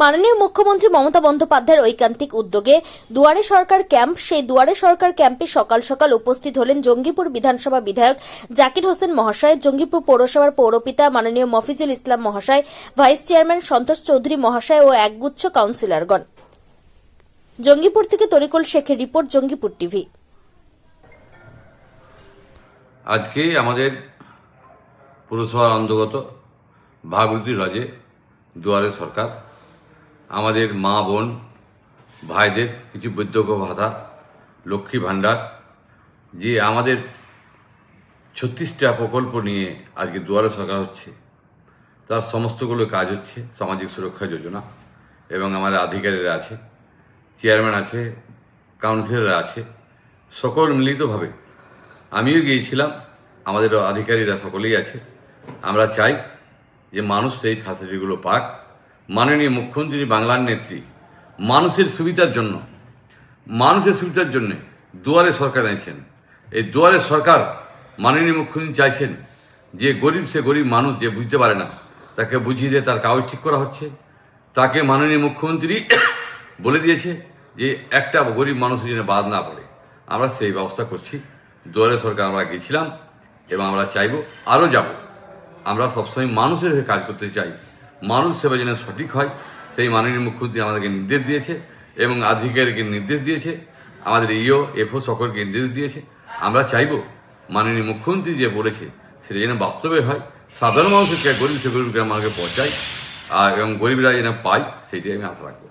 মাননীয় মুখ্যমন্ত্রী মমতা বন্দ্যোপাধ্যায়ের ঐকান্তিক উদ্যোগে দুয়ারে সরকার ক্যাম্প, সেই দুয়ারে সরকার ক্যাম্পে সকাল সকাল উপস্থিত হলেন জঙ্গিপুর বিধানসভা বিধায়ক জাকির হোসেন মহাশয়, জঙ্গিপুর পৌরসভার পৌরপিতা মাননীয় মফিজুল ইসলাম মহাশয়, ভাইস চেয়ারম্যান সন্তোষ চৌধুরী মহাশয় ও একগুচ্ছ কাউন্সিলরগণ। জঙ্গিপুর থেকে তরিকুল শেখের রিপোর্ট, জঙ্গিপুর টিভি। আজকে আমাদের পুরসভার অন্তর্গত ভাগবতী লজে দুয়ারে সরকার আমাদের মা বোন, ভাইদের, কিছু বৈদ্যক ভাতা, লক্ষ্মী ভাণ্ডার, যে আমাদের ছত্রিশটা প্রকল্প নিয়ে আজকে দুয়ারে সরকার হচ্ছে, তার সমস্তগুলো কাজ হচ্ছে, সামাজিক সুরক্ষা যোজনা, এবং আমাদের আধিকারিকরা আছে, চেয়ারম্যান আছে, কাউন্সিলররা আছে, সকল মিলিতভাবে আমিও গিয়েছিলাম, আমাদের আধিকারিকরা সকলেই আছে, আমরা চাই যে মানুষ সেই ফ্যাসিলিটিগুলো পাক মাননীয় মুখ্যমন্ত্রী বাংলার নেত্রী, মানুষের সুবিধার জন্য, মানুষের সুবিধার জন্য দুয়ারে সরকার এনেছেন। এই দুয়ারে সরকার মাননীয় মুখ্যমন্ত্রী চাইছেন যে গরিব সে গরিব মানুষ যে বুঝতে পারে না, তাকে বুঝিয়ে দিয়ে তার কাগজ ঠিক করা হচ্ছে। তাকে মাননীয় মুখ্যমন্ত্রী বলে দিয়েছে যে একটা গরিব মানুষের জন্য বাদ না পড়ে। আমরা সেই ব্যবস্থা করছি। দুয়ারে সরকার আমরা গেছিলাম এবং আমরা চাইব, আরও যাব। আমরা সবসময় মানুষের হয়ে কাজ করতে চাই। মানুষ সেবা যেন সঠিক হয়, সেই মাননীয় মুখ্যমন্ত্রী আমাদেরকে নির্দেশ দিয়েছে এবং আধিকারিককে নির্দেশ দিয়েছে, আমাদের ইও, এফও সকলকে নির্দেশ দিয়েছে। আমরা চাইব মাননীয় মুখ্যমন্ত্রী যে বলেছে, সেটা যেন বাস্তবে হয়। সাধারণ মানুষের গরিব সে গরিবকে আমাকে পৌঁছায় আর এবং গরিবরা যেন পায় সেটাই আমি আশা রাখব।